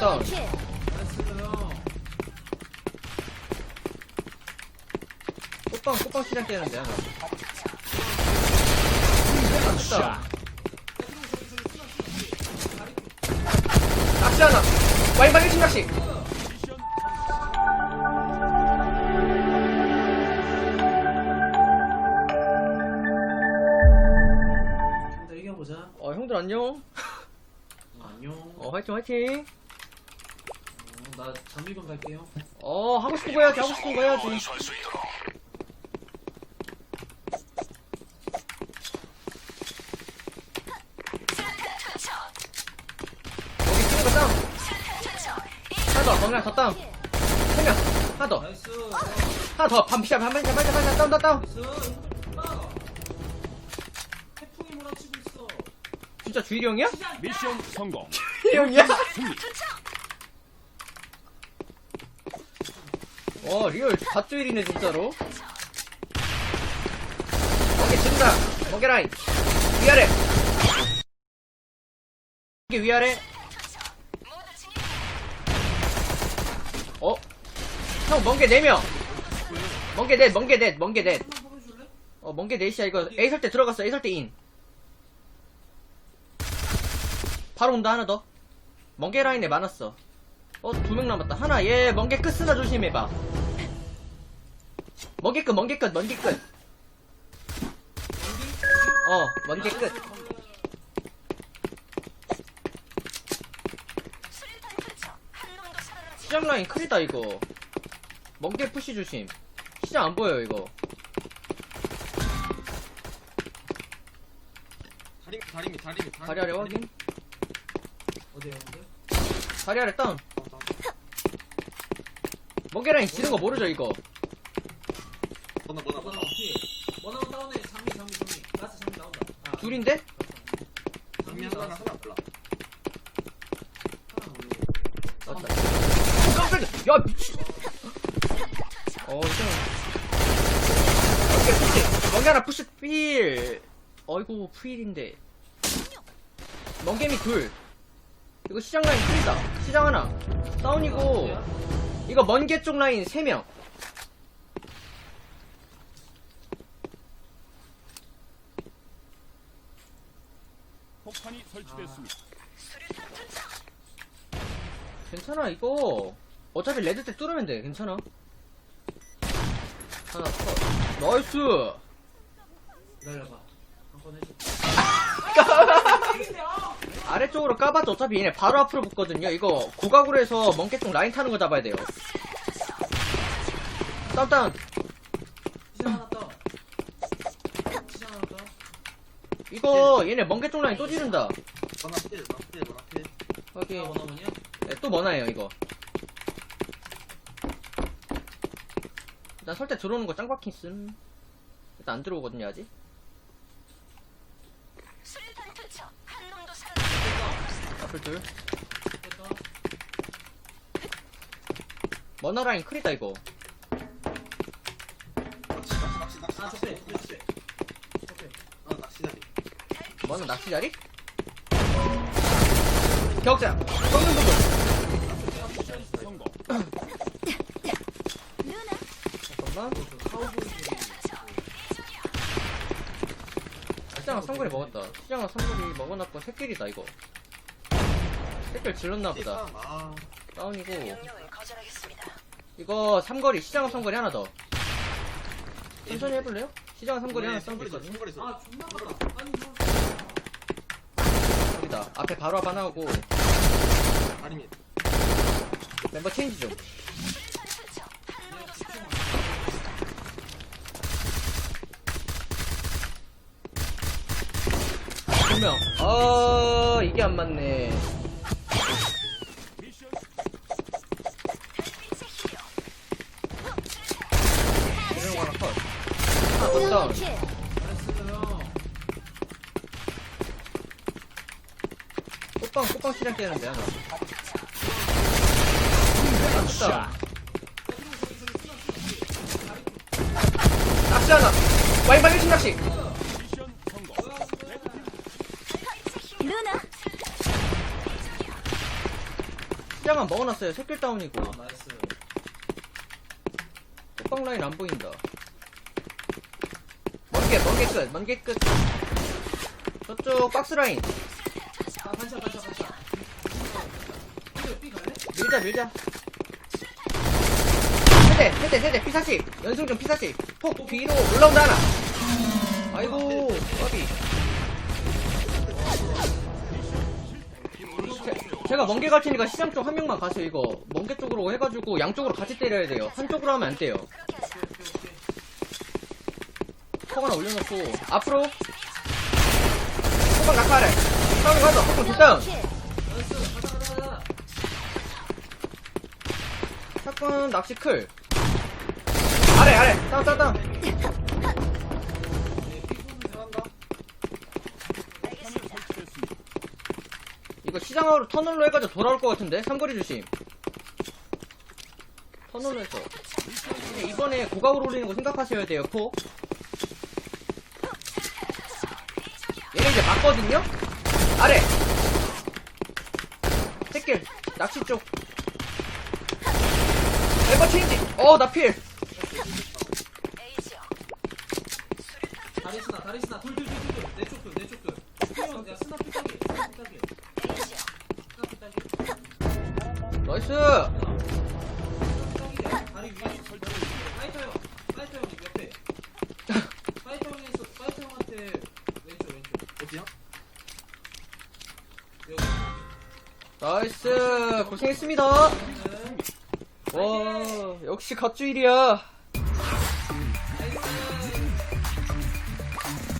다운. 꽃빵 꽃빵 시장 떼는데 하나. 맞다. 낚시 하나. 와인방 1층 낚시. 어 형들 안녕. 어, 안녕. 어 화이팅 화이팅. 어, 나 장미관 갈게요. 어 하고 싶은 거 해야지 하고 싶은 거 해야지. 여기 다운. 하나 더, 하나 더 다운. 세 명. 하나 더. 나이스. 하나 더. 반피샷, 반피샷, 반피샷, 반피샷, 다운, 다운, 다운. 나이스. 아. 태풍이 몰아치고 있어. 진짜 주일이 형이야? 미션 성공. 주일이 형이야? 승리. 어, 리얼 갓주일이네, 진짜로. 오케이, 진다. 멍게 라인. 위아래. 이게 위아래. 어? 형, 멍게 4명. 멍게 넷, 멍게 넷, 멍게 넷. 한번 보여줄래? 어, 멍게 넷이야, 이거. A 설 때 들어갔어, A 설 때 인. 바로 온다, 하나 더. 멍게 라인에 많았어. 어, 두 명 남았다. 하나, 얘, 멍게 끝 쓰나 조심해봐. 멍게 끝, 멍게 끝, 멍게 끝. 어, 멍게 끝. 시장 라인 크리다, 이거. 멍게 푸시 조심. 시장 안 보여요, 이거. 다리 다리미 다리미 다리 아래 확인. 어디야, 어디? 다리 아래 다운. 멍게 라인 지는 거 모르죠, 이거. 뭐나 뭐나 원아 뭐나 어피. 원아 다운해. 장미, 장미, 장미. 라스 장미 나온다. 아, 둘인데? 장미 하나 하나 하나 모르고. 맞다. 깜짝이야! 야, 미친! 어, 이상 멍게 푸시! 멍게 하나 푸시 필! 어이구, 필인데. 멍게미 둘. 이거 시장 라인 풀이다. 시장 하나. 다운이고, 이거 먼게 쪽 라인 세 명. 폭탄이 설치됐습니다. 괜찮아, 이거. 어차피 레드 때 뚫으면 돼, 괜찮아. 하나 컷. 나이스! 아래쪽으로 까봤자 어차피 얘네 바로 앞으로 붙거든요. 이거 고각으로 해서 멍게 쪽 라인 타는 거 잡아야 돼요. 다운 다운. 시장 하나 다운. 시장 하나 다운. 이거 얘네 멍게 쪽 라인 또 지른다. 필 뭐나 필 여기 아, 원아 뭐냐? 네, 또 머나요 이거. 일단 설때 들어오는 거 짱박힌 쓴. 일단 안 들어오거든요 아직. 앞을 둘. 됐다. 머나 라인 크리다 이거. 낚시 낚시 낚시 아, 낚시 적대. 적대. 적대. 아 낚시 자리? 격자. 꺾는 부분. 성공. 잠깐만. 시장아 삼거리 먹었다. 시장아 삼거리 먹어놨고 새끼리다 이거. 새끼를 질렀나보다. 아 다운이고. 이거 삼거리 시장아 삼거리 하나 더. 천천히 해볼래요? 시장아 삼거리 하나 삼거리 있거든. 아, 존나. 아 여기다. 앞에 바로 앞 하나 하고 다리미 멤버 체인지 좀. 두 명. 아 이게 안 맞네. 이런 거 하나 컷. 하나 더 다운. 잘했어요. 꽃빵 시장 떼는데 하나. 맞다. 낚시 하나. 와인방 1층 낚시. 시장은 먹어놨어요. 새끼 다운이고. 호빵 라인 안 보인다. 먼게, 먼게 끝, 먼게 끝. 저쪽 박스 라인. 아, 반샷, 반샷, 반샷. 이거 B 갈래? 밀자, 밀자. 세대, 세대, 세대, P40. 연승전 P40. 폭 뒤로 올라온다, 하나. 아이고, 어디. 제가 먼게 갈 테니까 시장 쪽 한 명만 가세요, 이거. 먼게 쪽으로 해가지고 양쪽으로 같이 때려야 돼요. 한쪽으로 하면 안 돼요. 폭 하나 올려놓고, 앞으로. 폭방 낙하래. 다운 뒷다운. 가자, 가자, 가자. 사건 낚시 클. 아래, 아래. 다운, 다운, 다운. 이거 시장으로 터널로 해가지고 돌아올 것 같은데? 삼거리 조심. 터널로 해서. 이번에 고각으로 올리는 거 생각하셔야 돼요, 포. 얘는 이제 맞거든요? 아래! 새길, 낚시 쪽. 에버 체인지! 어, 나 필! 다리 스나, 다리 스나. 둘. 내쪽 둘, 내쪽 둘. 스나, 야, 스나 피따기, 스나. 스나 피따기. 나이스! 스나 피따기야. 다리 위에 파이터 형, 파이터 형님 옆에. 파이터 형에서, 파이터 형한테 왼쪽, 왼쪽. 어디야? 여기. 나이스! 고생했습니다! 네. 와, 역시 갓주일이야.